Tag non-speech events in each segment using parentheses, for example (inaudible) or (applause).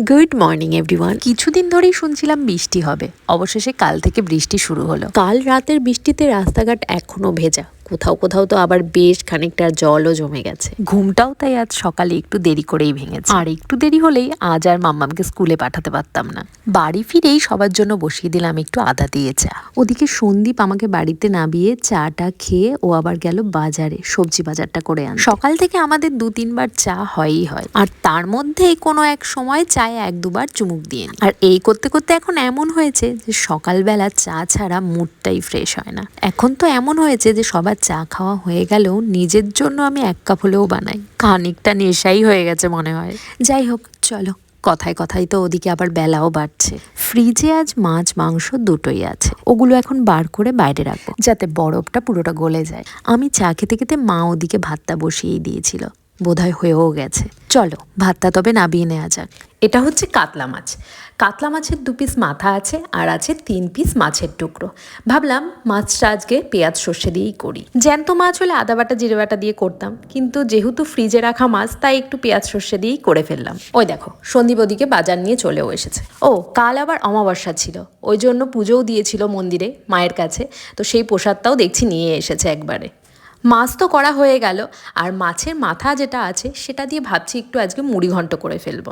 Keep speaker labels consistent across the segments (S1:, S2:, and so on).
S1: Good morning everyone কিছুদিন ধরেই শুনছিলাম বৃষ্টি হবে। অবশেষে কাল থেকে বৃষ্টি শুরু হলো। কাল রাতের বৃষ্টিতে রাস্তাঘাট এখনও ভেজা। কোথাও কোথাও তো আবার বেশ খানিকটা জলও জমে গেছে। ঘুমটাও তাই আজ সকালে একটু দেরি করেই ভেঙেছে। আর একটু দেরি হলেই আজ আর মাম্মামকে স্কুলে পাঠাতে পারতাম না। বাড়ি ফিরেই সবার জন্য বসিয়ে দিলাম একটু আদা দিয়ে চা। ওদিকে সন্দীপ আমাকে বাড়িতে নামিয়ে চাটা খেয়ে ও আবার গেল বাজারে সবজি বাজারটা করে আন সকাল থেকে আমাদের দু তিনবার চা হয়ই হয়। আর তার মধ্যে কোনো এক সময় চায়ে এক দুবার চুমুক দিয়ে আর এই করতে করতে এখন এমন হয়েছে যে সকালবেলা চা ছাড়া মুডটাই ফ্রেশ হয় না। এখন তো এমন হয়েছে যে সবার চা খাওয়া হয়ে গেলেও নিজের জন্য আমি এক কাপ হলেও বানাই। খানিকটা নেশাই হয়ে গেছে মনে হয়। যাই হোক, চলো। কথায় কথায় তো ওদিকে আবার বেলাও বাড়ছে। ফ্রিজে আজ মাছ, মাংস দুটোই আছে। ওগুলো এখন বার করে বাইরে রাখব, যাতে বরফটা পুরোটা গলে যায়। আমি চা খেতে খেতে মা ওদিকে ভাতটা বসিয়েই দিয়েছিল। বোধহয় হয়েও গেছে। চলো, ভাতটা তবে নাবিয়ে নেওয়া যাক। এটা হচ্ছে কাতলা মাছ। কাতলা মাছের দু পিস মাথা আছে আর আছে তিন পিস মাছের টুকরো। ভাবলাম মাছটা আজকে পেঁয়াজ সর্ষে দিয়েই করি। জ্যান্ত মাছ হলে আদা বাটা, জিরে বাটা দিয়ে করতাম। কিন্তু যেহেতু ফ্রিজে রাখা মাছ, তাই একটু পেঁয়াজ সর্ষে দিয়েই করে ফেললাম। ওই দেখো, সন্দীপ ওদিকে বাজার নিয়ে চলেও এসেছে। ও, কাল আবার অমাবস্যা ছিল। ওই জন্য পুজোও দিয়েছিল মন্দিরে, মায়ের কাছে। তো সেই প্রসাদটাও দেখছি নিয়ে এসেছে একবারে। মাছ তো করা হয়ে গেল, আর মাছের মাথা যেটা আছে সেটা দিয়ে ভাবছি একটু আজকে মুড়ি ঘন্ট করে ফেলব।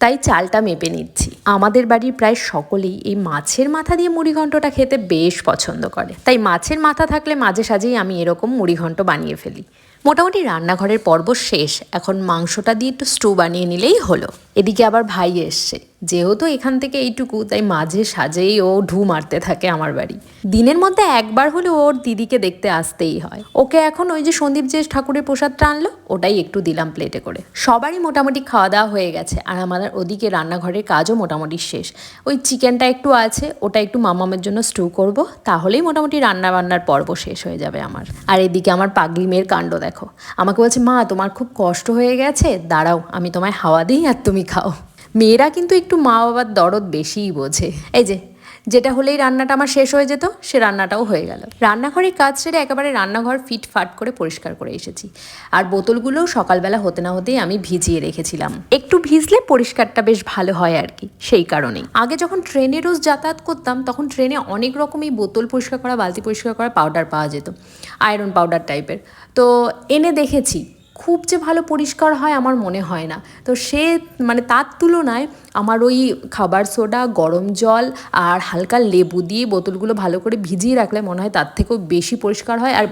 S1: তাই চালটা মেপে নিচ্ছি। আমাদের বাড়ির প্রায় সকলেই এই মাছের মাথা দিয়ে মুড়ি ঘন্টটা খেতে বেশ পছন্দ করে। তাই মাছের মাথা থাকলে মাঝে সাঝেই আমি এরকম মুড়ি ঘন্ট বানিয়ে ফেলি। মোটামুটি রান্নাঘরের পর্ব শেষ। এখন মাংসটা দিয়ে একটু স্টু বানিয়ে নিলেই হলো। এদিকে আবার ভাই এসছে। যেহেতু এখান থেকে এইটুকু, তাই মাঝে সাজেই ও ঢু মারতে থাকে আমার বাড়ি। দিনের মধ্যে একবার হলে ওর দিদিকে দেখতে আসতেই হয়। ওকে এখন ওই যে সন্দীপ যে ঠাকুরের প্রসাদটা আনলো, ওটাই একটু দিলাম প্লেটে করে। সবারই মোটামুটি খাওয়া দাওয়া হয়ে গেছে। আর আমাদের ওদিকে রান্নাঘরের কাজও মোটামুটি শেষ। ওই চিকেনটা একটু আছে, ওটা একটু মামামের জন্য স্টু করব। তাহলেই মোটামুটি রান্না বান্নার পর্ব শেষ হয়ে যাবে আমার। আর এদিকে আমার পাগলি মেয়ের কাণ্ড দেখো আমাকে বলছে, মা, তোমার খুব কষ্ট হয়ে গেছে। দাঁড়াও, আমি তোমায় হাওয়া দিই আর তুমি খাও। মেয়েরা কিন্তু একটু মা বাবার দরদ বেশিই বোঝে। এই যে যেটা হলেই রান্নাটা আমার শেষ হয়ে যেত, সে রান্নাটাও হয়ে গেল। রান্নাঘরের কাজ সেরে একেবারে রান্নাঘর ফিট ফাট করে পরিষ্কার করে এসেছি। আর বোতলগুলোও সকালবেলা হতে না হতেই আমি ভিজিয়ে রেখেছিলাম। একটু ভিজলে পরিষ্কারটা বেশ ভালো হয় আর কি, সেই কারণেই। আগে যখন ট্রেনে রোজ যাতায়াত করতাম, তখন ট্রেনে অনেক রকমই বোতল পরিষ্কার করা, বালতি পরিষ্কার করা পাউডার পাওয়া যেত। আয়রন পাউডার টাইপের তো এনে দেখেছি খুব যে ভালো পরিষ্কার হয় আমার মনে হয় না। তো সে মানে তার তুলনায় আমার ওই খাবার সোডা, গরম জল আর হালকা লেবু দিয়ে বোতলগুলো ভালো করে ভিজিয়ে রাখলে মনে হয় তার থেকেও বেশি পরিষ্কার হয়। আর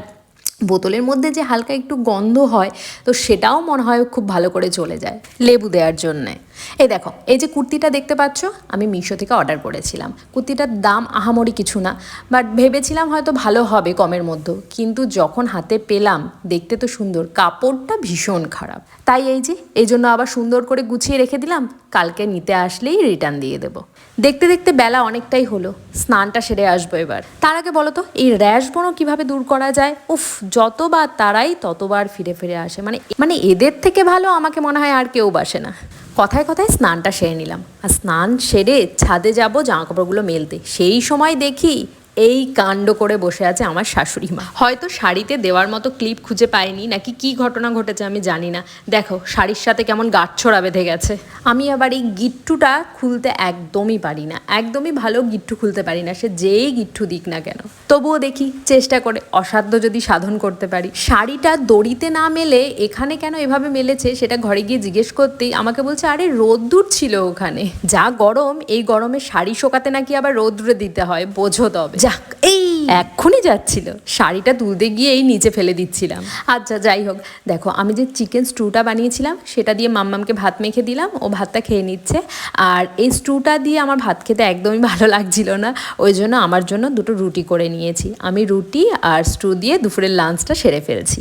S1: বোতলের মধ্যে যে হালকা একটু গন্ধ হয়, তো সেটাও মনে হয় খুব ভালো করে চলে যায় লেবু দেওয়ার জন্যে। এই দেখো, এই যে কুর্তিটা দেখতে পাচ্ছ, আমি মিশো থেকে অর্ডার করেছিলাম। কুর্তিটার দাম আহামরি কিছু না বাট ভেবেছিলাম হয়তো ভালো হবে কমের মধ্যে কিন্তু যখন হাতে পেলাম, দেখতে তো সুন্দর, কাপড়টা ভীষণ খারাপ। তাই এই যে, এই জন্য আবার সুন্দর করে গুছিয়ে রেখে দিলাম, কালকে নিতে আসলেই রিটার্ন দিয়ে দেবো। দেখতে দেখতে বেলা অনেকটাই হলো, স্নানটা সেরে আসব এবার। তার আগে বলো তো, এই র্যাশ বনো কীভাবে দূর করা যায়? উফ, যতবার তারাই ততবার ফিরে ফিরে আসে। মানে মানে এদের থেকে ভালো আমাকে মনে হয় আর কেউ বাসে না। কথায় কথায় স্নানটা সেরে নিলাম। আর স্নান সেরে ছাদে যাব, জামাকাপড়গুলো মেলতে। সেই সময় দেখি এই কাণ্ড করে বসে আছে আমার শাশুড়ি মা। হয়তো শাড়িতে দেওয়ার মতো ক্লিপ খুঁজে পাইনি, নাকি কি ঘটনা ঘটেছে আমি জানি না। দেখো, শাড়ির সাথে কেমন গাঁটছড়া বেঁধে গেছে। আমি আবার এই গিট্টুটা খুলতে একদমই পারি না। একদমই ভালো গিট্টু খুলতে পারি না, সে যেই গিট্টু দিক না কেন। তবুও দেখি চেষ্টা করে, অসাধ্য যদি সাধন করতে পারি। শাড়িটা দড়িতে না মেলে এখানে কেন এভাবে মেলেছে সেটা ঘরে গিয়ে জিজ্ঞেস করতেই আমাকে বলছে, আরে, রোদ্দুর ছিল ওখানে। যা গরম, এই গরমে শাড়ি শোকাতে নাকি আবার রোদ্রে দিতে হয়, বোঝো তবে। যাক এই। এক্ষুনি যাচ্ছিল। শাড়িটা তুলতে গিয়ে এই নিচে ফেলে দিচ্ছিলাম। আচ্ছা যাই হোক। দেখো আমি যে চিকেন স্টুটা বানিয়েছিলাম সেটা দিয়ে মাম্মামকে ভাত মেখে দিলাম। ও ভাতটা খেয়ে নিচ্ছে। আর এই স্টুটা দিয়ে আমার ভাত খেতে একদমই (laughs) ভালো লাগছিল না। ওই জন্য আমার জন্য দুটো রুটি করে নিয়েছি। আমি রুটি আর স্টু দিয়ে দুপুরের লাঞ্চটা সেরে ফেলছি।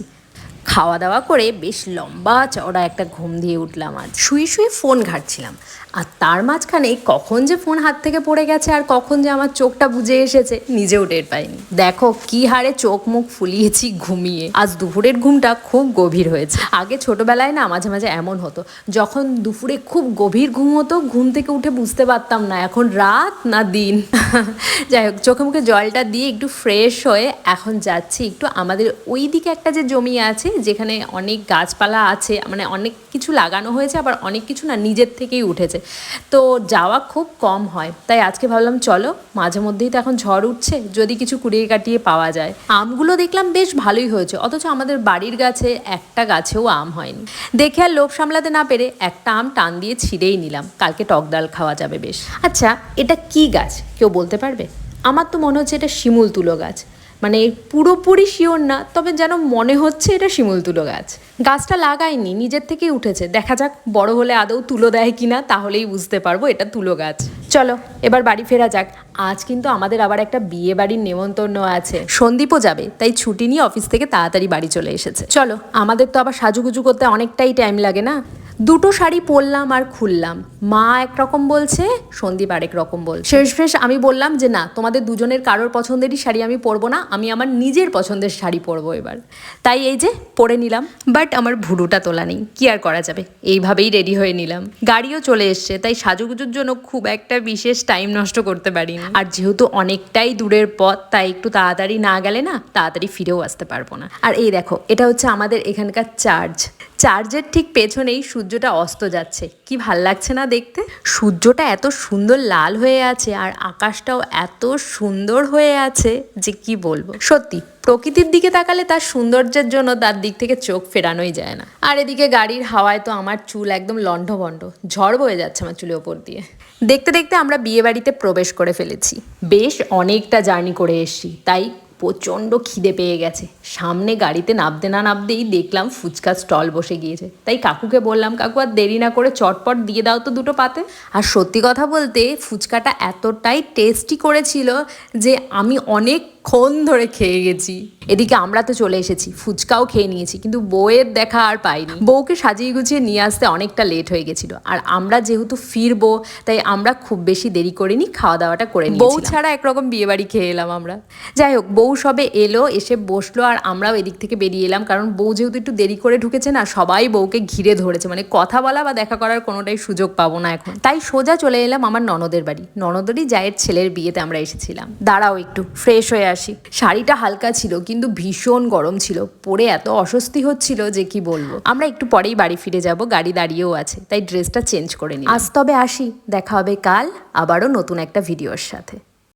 S1: খাওয়া দাওয়া করে বেশ লম্বা চওড়া একটা ঘুম দিয়ে উঠলাম আজ। শুয়ে শুয়ে ফোন ঘাটছিলাম। আর তার মাঝখানে কখন যে ফোন হাত থেকে পড়ে গেছে আর কখন যে আমার চোখটা বুঝে এসেছে, নিজেও টের পাইনি। দেখো কি হারে চোখ মুখ ফুলিয়েছি ঘুমিয়ে। আজ দুপুরের ঘুমটা খুব গভীর হয়েছে। আগে ছোটবেলায় না মাঝে মাঝে এমন হতো, যখন দুপুরে খুব গভীর ঘুম হতো, ঘুম থেকে উঠে বুঝতে পারতাম না এখন রাত না দিন। (laughs) যাই হোক, চোখে মুখে জলটা দিয়ে একটু ফ্রেশ হয়ে এখন যাচ্ছি। একটু আমাদের ওই দিকে একটা যে জমি আছে যেখানে অনেক গাছপালা আছে মানে অনেক কিছু লাগানো হয়েছে, আবার অনেক কিছু না নিজের থেকেই উঠেছে। তো যাওয়া খুব কম হয়। তাই আজকে ভাবলাম, চলো, মাঝে মধ্যেই তো এখন ঝড় উঠছে, যদি কিছু কুড়িয়ে কাটিয়ে পাওয়া যায়। আমগুলো দেখলাম বেশ ভালোই হয়েছে, অথচ আমাদের বাড়ির গাছে একটা গাছেও আম হয়নি। দেখে আর লোভ সামলাতে না পেরে একটা আম টান দিয়ে ছিঁড়েই নিলাম। কালকে টক ডাল খাওয়া যাবে বেশ। আচ্ছা এটা কি গাছ? কেউ বলতে পারবে? আমার তো মনে হচ্ছে এটা শিমুল তুলো গাছ। মানে পুরোপুরি শিওর না, তবে যেন মনে হচ্ছে এটা শিমুল তুলো গাছ। গাছটা লাগায়নি, নিজের থেকেই উঠেছে। দেখা যাক বড় হলে আদৌ তুলো দেয় কিনা, তাহলেই বুঝতে পারব এটা তুলো গাছ। চলো, এবার বাড়ি ফেরা যাক। আজ কিন্তু আমাদের আবার একটা বিয়ে বাড়ির নেমন্তন্ন আছে। সন্দীপও যাবে, তাই ছুটি নিয়ে অফিস থেকে তাড়াতাড়ি বাড়ি চলে এসেছে। চলো, আমাদের তো আবার সাজুগুজু করতে অনেকটাই টাইম লাগে না? দুটো শাড়ি পরলাম আর খুললাম। মা একরকম বলছে, সন্দীপ আরেক রকম বলছে। শেষ শেষ, আমি বললাম যে, না, তোমাদের দুজনের কারোর পছন্দেরই শাড়ি আমি পরবো না, আমি আমার নিজের পছন্দের শাড়ি পরবো এবার। তাই এই যে, পরে নিলাম। বাট আমার ভুরুটা তোলা নেই, কি আর করা যাবে? এইভাবেই রেডি হয়ে নিলাম। গাড়িও চলে এসছে, তাই সাজুগুজুর জন্য খুব একটা বিশেষ টাইম নষ্ট করতে পারিনি। আর যেহেতু অনেকটাই দূরের পথ, তাই একটু তাড়াতাড়ি না গেলে না, তাড়াতাড়ি ফিরেও আসতে পারব না। আর এই দেখো, এটা হচ্ছে আমাদের এখানকার চার্জ চার্জের ঠিক পেছনেই সূর্যটা অস্ত যাচ্ছে। কি ভালো লাগছে না দেখতে? সূর্যটা এত সুন্দর লাল হয়ে আছে আর আকাশটাও এত সুন্দর হয়ে আছে যে কি বলব। সত্যি, প্রকৃতির দিকে তাকালে তার সৌন্দর্যের জন্য তার দিক থেকে চোখ ফেরানোই যায় না। আর এদিকে গাড়ির হাওয়ায় তো আমার চুল একদম লণ্ডভণ্ড। ঝড় বয়ে যাচ্ছে আমার চুলের ওপর দিয়ে। দেখতে দেখতে আমরা বিয়ে বাড়িতে প্রবেশ করে ফেলেছি। বেশ অনেকটা জার্নি করে এসেছি, তাই প্রচণ্ড খিদে পেয়ে গেছে। সামনে গাড়িতে নামতে না নামতেই দেখলাম ফুচকা স্টল বসে গিয়েছে। তাই কাকুকে বললাম, কাকু, আর দেরি না করে চটপট দিয়ে দাও তো দুটো পাতে। আর সত্যি কথা বলতে, ফুচকাটা এতটাই টেস্টি করেছিল যে আমি অনেকক্ষণ ধরে খেয়ে গেছি। এদিকে আমরা তো চলে এসেছি ফুচকাও খেয়ে নিয়েছি কিন্তু বউয়ের দেখা আর পাইনি। বউকে সাজিয়ে গুছিয়ে নিয়ে আসতে অনেকটা লেট হয়ে গেছিল। আর আমরা যেহেতু ফিরবো তাই আমরা খুব বেশি দেরি করিনি খাওয়া দাওয়াটা করে বউ ছাড়া একরকম বিয়ে বাড়ি খেয়ে এলাম আমরা। যাই হোক বউ সবে এলো এসে বসল আর আমরাও এদিক থেকে বেরিয়ে এলাম কারণ বউ যেহেতু একটু দেরি করে ঢুকেছে না সবাই বউকে ঘিরে ধরেছে। মানে কথা বলা বা দেখা করার কোনোটাই সুযোগ পাবো না এখন। তাই সোজা চলে এলাম আমার ননদের বাড়ি। ননদেরই জায়ের ছেলের বিয়েতে আমরা এসেছিলাম। দাঁড়াও একটু ফ্রেশ হয়ে আসি। শাড়িটা হালকা ছিল, কিন্তু ভীষণ গরম ছিল। পরে এত অস্বস্তি হচ্ছিল যে কি বলব। আমরা একটু পরেই বাড়ি ফিরে যাব, গাড়ি দাঁড়িয়েও আছে, তাই ড্রেসটা চেঞ্জ করে নিই আজ তবে আসি, দেখা হবে কাল, আবারও নতুন একটা ভিডিওর সাথে।